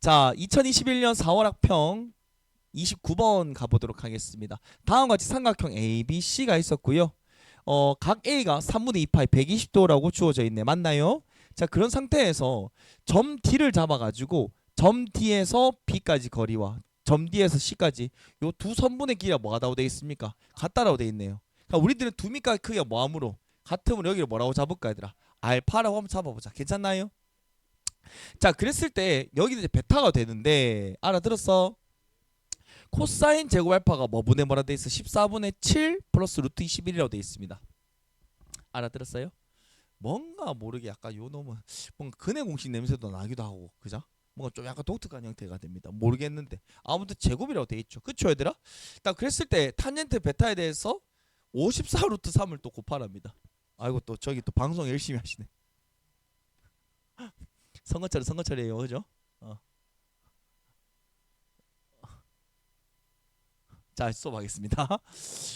자, 2021년 4월 학평 29번 가보도록 하겠습니다. 다음과 같이 삼각형 A, B, C가 있었고요. 어, 각 A가 3분의 2파이 120도라고 주어져 있네. 맞나요? 자, 그런 상태에서 점 D를 잡아가지고 점 D에서 B까지 거리와 점 D에서 C까지 요 두 선분의 길이가 뭐가 되어 있습니까? 같다라고 되어 있네요. 그러니까 우리들은 두 밑과 크기가 뭐하므로 같으므로 여기를 뭐라고 잡을까 얘들아? 알파라고 한번 잡아보자. 괜찮나요? 자, 그랬을 때 여기는 이제 베타가 되는데 알아들었어? 코사인 제곱 알파가 뭐 분의 뭐라 돼 있어? 14분의 7 플러스 루트 21이라고 돼 있습니다. 알아들었어요? 뭔가 모르게 약간 요 놈은 뭔가 근해 공식 냄새도 나기도 하고 그죠? 뭔가 좀 약간 독특한 형태가 됩니다. 모르겠는데 아무튼 제곱이라고 돼 있죠. 그쵸 얘들아? 딱 그랬을 때 탄젠트 베타에 대해서 54 루트 3을 또 곱하랍니다. 아이고 또 저기 또 방송 열심히 하시네. 선거철 선거철이에요, 그죠? 어. 자 수업하겠습니다.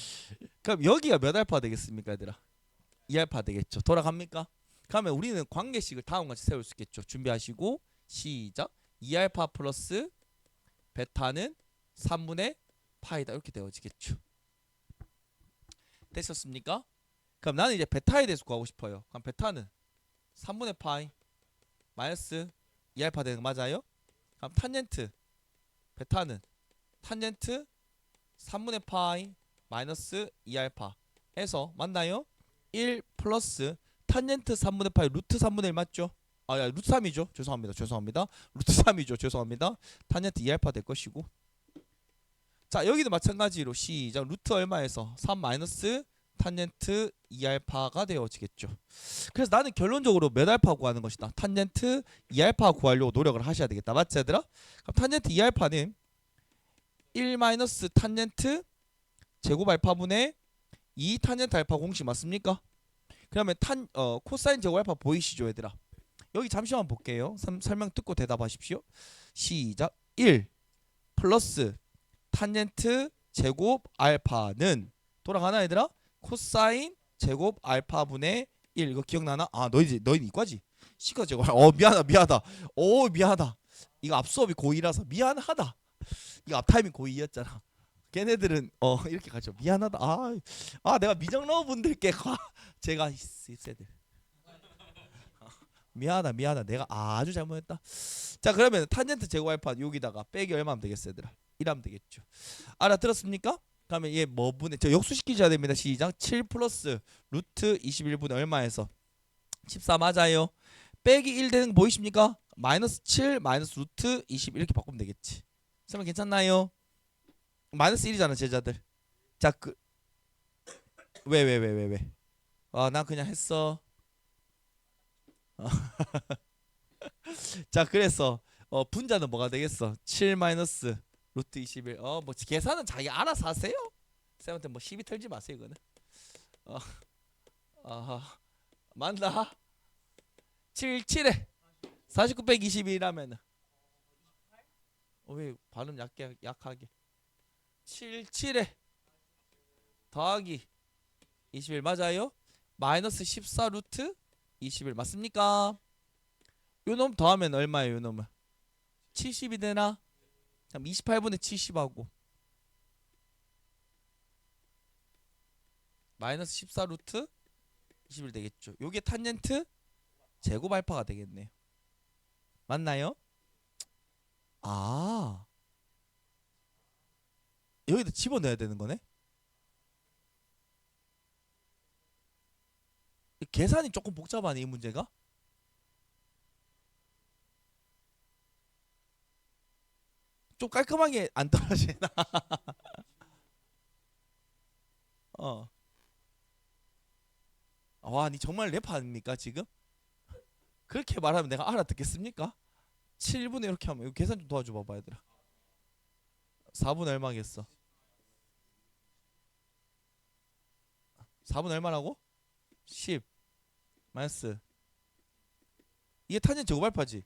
그럼 여기가 몇 알파 되겠습니까, 얘들아? 2알파 되겠죠. 돌아갑니까? 그러면 우리는 관계식을 다음과 같이 세울 수 있겠죠. 준비하시고 시작. 2알파 플러스 베타는 3분의 파이다 이렇게 되어지겠죠. 됐었습니까? 그럼 나는 이제 베타에 대해서 구하고 싶어요. 그럼 베타는 3분의 파이 마이너스 2알파 되는 거 맞아요? 그럼 탄젠트 베타는 탄젠트 3분의 파이 마이너스 2알파 해서 맞나요? 1 플러스 탄젠트 3분의 파이 루트 3분의 1 맞죠? 아, 야, 루트 3이죠. 죄송합니다. 죄송합니다. 루트 3이죠. 죄송합니다. 탄젠트 2알파 될 것이고. 자, 여기도 마찬가지로 시작. 루트 얼마에서 3 마이너스 탄젠트 2알파가 되어지겠죠. 그래서 나는 결론적으로 몇 알파 구하는 것이다. 탄젠트 2알파 구하려고 노력을 하셔야 되겠다. 맞지 얘들아? 그럼 탄젠트 2알파는 1 마이너스 탄젠트 제곱 알파분의 2 탄젠트 알파 공식 맞습니까? 그러면 탄 어, 코사인 제곱 알파 보이시죠, 얘들아? 여기 잠시만 볼게요. 삼- 설명 듣고 대답하십시오. 시작. 1 플러스 탄젠트 제곱 알파는 돌아가나 얘들아? 코사인 제곱 알파분의 1 이거 기억나나? 아 너희 너희 이과지? 시가 제곱. 어 미안하다 미안하다. 오 미안하다. 이거 앞 수업이 고2라서 미안하다. 이거 앞타임이 고2였잖아. 걔네들은 어 이렇게 가죠. 미안하다. 아, 아 내가 미정러 분들께 가 제가 이 새들. 미안하다 미안하다. 내가 아주 잘못했다. 자 그러면 탄젠트 제곱 알파 여기다가 빼기 얼마면 되겠어 얘들아? 1하면 되겠죠. 알아들었습니까? 그러면 얘 뭐 분의 저 역수시키셔야 됩니다 시작 7 플러스 루트 21분의 얼마에서 14 맞아요 빼기 1 되는 거 보이십니까? 마이너스 7 마이너스 루트 20 이렇게 바꾸면 되겠지 설명 괜찮나요? 마이너스 1이잖아 제자들 자 그 왜 왜 왜 왜 왜? 아난 그냥 했어 어. 자 그래서 어 분자는 뭐가 되겠어 7 마이너스 루트 21 어 뭐 계산은 자기 알아서 하세요. 쌤한테 뭐 시비 털지 마세요 이거는. 어 아하. 맞나? 7 7에 49 빼기 22라면 어왜 발음 약게 약하게. 7 7에 더하기 21 맞아요? 마이너스 14 루트 21 맞습니까? 요놈 더하면 얼마예요 요 놈은? 70이 되나 그럼 28분의 70하고 마이너스 14 루트 21 되겠죠. 요게 탄젠트 제곱 알파가 되겠네요. 맞나요? 아 여기다 집어넣어야 되는 거네. 이 계산이 조금 복잡하네 이 문제가. 좀 깔끔하게 안 떨어지나? 어. 와, 니 정말 랩 아닙니까 지금? 그렇게 말하면 내가 알아듣겠습니까? 7분의 이렇게 하면 이거 계산 좀 도와줘 봐봐 얘들아. 4분 얼마겠어? 4분 얼마라고? 10 마이너스 이게 탄젠 제곱 알파지?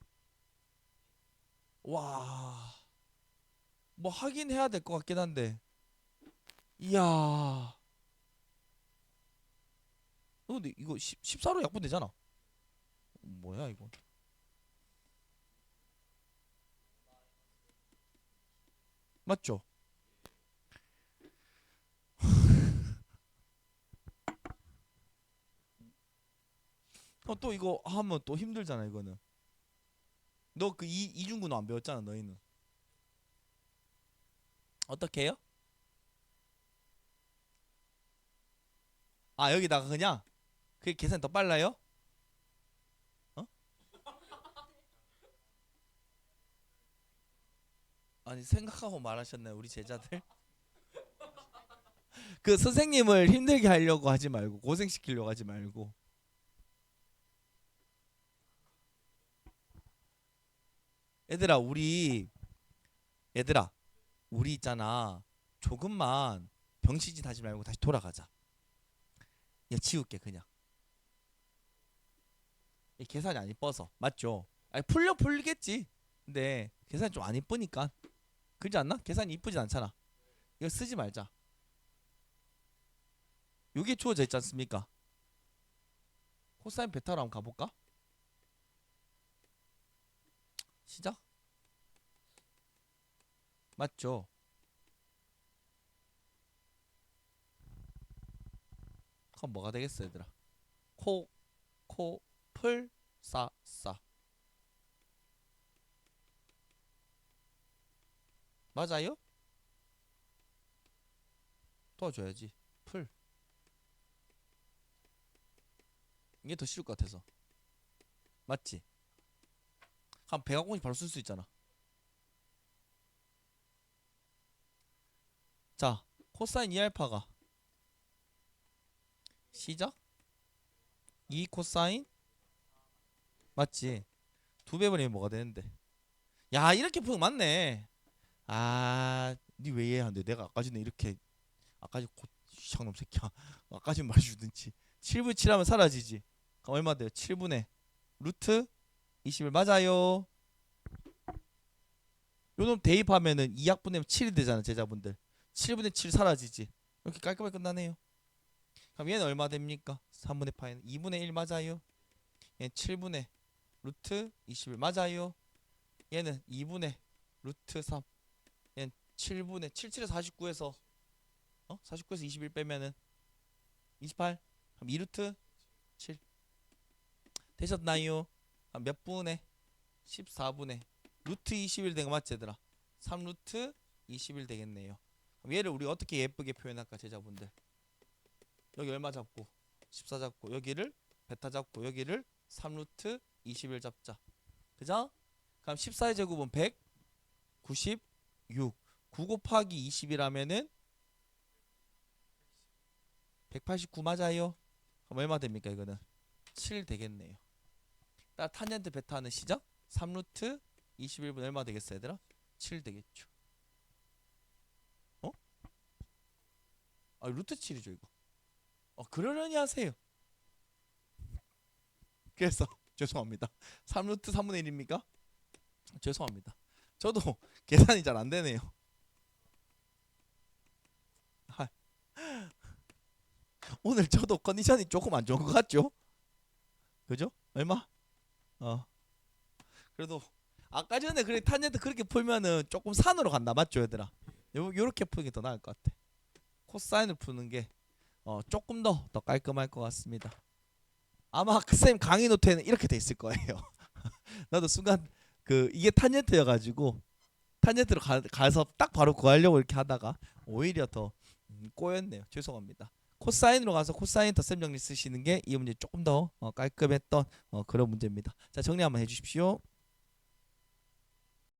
와. 뭐 하긴 해야 될 것 같긴 한데. 이야. 어, 근데 이거 10, 14로 약분 되잖아. 뭐야 이거? 맞죠? 어, 또 이거 하면 또 힘들잖아 이거는. 너 그 이중구는 안 배웠잖아 너희는. 어떻게 해요? 아 여기다가 그냥 그게 계산 더 빨라요? 어? 아니 생각하고 말하셨나요 우리 제자들? 그 선생님을 힘들게 하려고 하지 말고 고생시키려고 하지 말고 얘들아 우리 얘들아 우리 있잖아. 조금만 병신짓 하지 말고 다시 돌아가자. 야 지울게 그냥. 이 계산이 안 이뻐서. 맞죠? 아니 풀려 풀리겠지. 근데 계산이 좀 안 이쁘니까. 그렇지 않나? 계산이 이쁘진 않잖아. 이거 쓰지 말자. 요게 주어져 있지 않습니까? 코사인 베타로 한번 가볼까? 시작 맞죠? 그럼 뭐가 되겠어 얘들아 코, 코, 풀, 싸, 싸 맞아요? 도와줘야지 풀 이게 더 쉬울 것 같아서 맞지? 그럼 백악공식 바로 쓸 수 있잖아 자 코사인 2알파가. 시작. 2 코사인. 맞지? 두배 버리면 뭐가 되는데? 야 이렇게 푸는 거 맞네. 아니 왜 이해하는데 내가 아까 전에 이렇게 아까 전에 곧 샹놈 새끼야. 아까 전에 말해주든지. 7분 7하면 사라지지. 그럼 얼마 돼요? 7분의 루트 21 맞아요. 요놈 대입하면은 2학분 내면 7이 되잖아 제자분들 7분의 7 사라지지. 이렇게 깔끔하게 끝나네요. 그럼 얘는 얼마 됩니까? 3분의 파이는 2분의 1 맞아요. 얘는 7분의 루트 21 맞아요. 얘는 2분의 루트 3 얘는 7분의 77에서 49에서 어? 49에서 21 빼면은 28 그럼 2루트 7 되셨나요? 몇 분의? 14분의 루트 21 된 거 맞지 얘들아? 3루트 21 되겠네요 얘를 우리 어떻게 예쁘게 표현할까 제자분들? 여기 얼마 잡고? 14 잡고. 여기를 베타 잡고. 여기를 3루트 21 잡자. 그죠? 그럼 14의 제곱은 196 9 곱하기 20이라면은 189 맞아요. 그럼 얼마 됩니까 이거는? 7 되겠네요. 따라 탄젠트 베타는 시작. 3루트 21분 얼마 되겠어 얘들아? 7 되겠죠 어? 아 루트 7이죠 이거 어 그러려니 하세요 그래서 죄송합니다 3루트 3분의 1입니까? 죄송합니다 저도 계산이 잘 안 되네요 아. 오늘 저도 컨디션이 조금 안 좋은 것 같죠? 그죠? 얼마? 어 그래도 아까 전에 그래 탄젠트 그렇게 풀면은 조금 산으로 간다 맞죠 얘들아 요, 요렇게 푸는 게 더 나을 것 같아 코사인을 푸는 게 어, 조금 더 더 깔끔할 것 같습니다. 아마 그쌤 강의 노트에는 이렇게 돼 있을 거예요. 나도 순간 그 이게 탄젠트여가지고 탄젠트로 가, 가서 딱 바로 구하려고 이렇게 하다가 오히려 더 음, 꼬였네요. 죄송합니다. 코사인으로 가서 코사인 덧셈 정리 쓰시는 게 이 문제 조금 더 어, 깔끔했던 어, 그런 문제입니다. 자 정리 한번 해주십시오